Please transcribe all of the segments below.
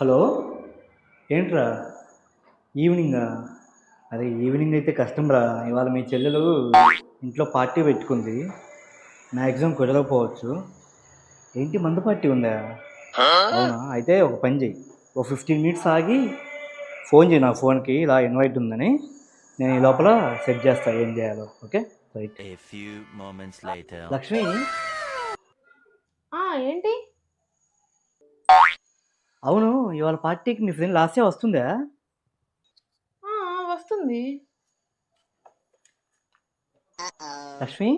Hello? ఏంట్రా? ఈవినింగా? అరే evening అయితే కష్టం రా. ఇవాళ మీ చెల్లెలు ఇంట్లో పార్టీ పెట్టుకుంది. మ్యాక్సిమం కుదరకపోవచ్చు. ఏంటి మందు పార్టీ ఉందా? అవునా? అయితే ఒక పని చెయ్యి. ఒక ఫిఫ్టీన్ మినిట్స్ ఆగి ఫోన్ చేయి నా ఫోన్కి. ఇలా ఇన్వైట్ ఉందని నేను ఈ లోపల సెట్ చేస్తా ఏం చేయాలో. ఓకే? రైట్. లక్ష్మి? ఆ ఏంటి? అవును ఇవాళ పార్టీకి మీ ఫ్రెండ్ లాస్టే వస్తుందా? ఆ వస్తుంది. లక్ష్మి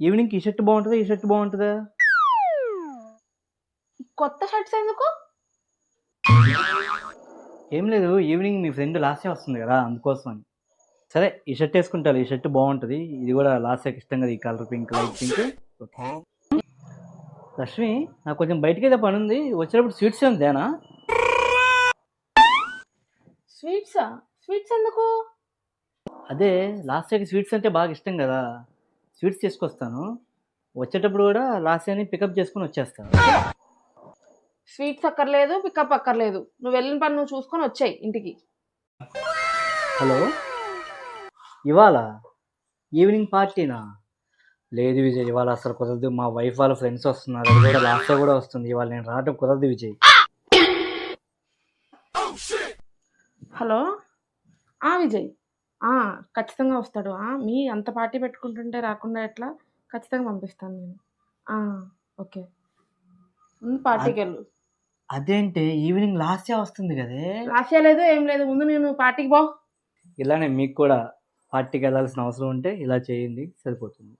ఈవినింగ్ ఈ షర్ట్ బాగుంటుందా ఈ షర్ట్ బాగుంటుందా? కొత్త షర్ట్స్ ఎందుకు? ఏం లేదు ఈవినింగ్ మీ ఫ్రెండ్ లాస్టే వస్తుంది కదా అందుకోసం అని. సరే ఈ షర్ట్ వేసుకుంటారు ఈ షర్ట్ బాగుంటుంది ఇది కూడా లాస్ట్ ఇష్టం కదా ఈ colour pink light pink. Lakshmi నాకు కొంచెం బయటికి అయితే పని ఉంది వచ్చేటప్పుడు స్వీట్స్ ఏం తేనా? స్వీట్సా? స్వీట్స్ ఎందుకు? అదే లాస్ట్ ఇయర్కి స్వీట్స్ అంటే బాగా ఇష్టం కదా. స్వీట్స్ తీసుకొస్తాను వచ్చేటప్పుడు కూడా లాస్ట్ ఇయర్ని పికప్ చేసుకుని వచ్చేస్తాను. స్వీట్స్ అక్కర్లేదు పికప్ అక్కర్లేదు. నువ్వు వెళ్ళిన పని నువ్వు చూసుకొని వచ్చాయి ఇంటికి. హలో? ఇవాళ ఈవినింగ్ పార్టీనా? లేదు విజయ్ ఇవాళ అసలు కుదరదు. మా వైఫ్ వాళ్ళ ఫ్రెండ్స్ వస్తున్నారు. అది కూడా లాస్ట్ కూడా వస్తుంది. ఇవాళ నేను రావడం కుదరదు విజయ్. హలో? ఆ విజయ్. ఆ ఖచ్చితంగా వస్తాడు. ఆ మీ అంత పార్టీ పెట్టుకుంటుంటే రాకుండా ఎట్లా? ఖచ్చితంగా పంపిస్తాను నేను. ఆ ఓకే. ముందు పార్టీకి వెళ్ళు. అదేంటి? ఈవినింగ్ లాస్టే వస్తుంది కదే? రాసియా లేదు ఏం లేదు. ముందు నేను పార్టీకి పో. ఇలానే మీకు కూడా పార్టీకి వెళ్ళాల్సిన అవసరం ఉంటే ఇలా చేయండి. సరిపోతుంది.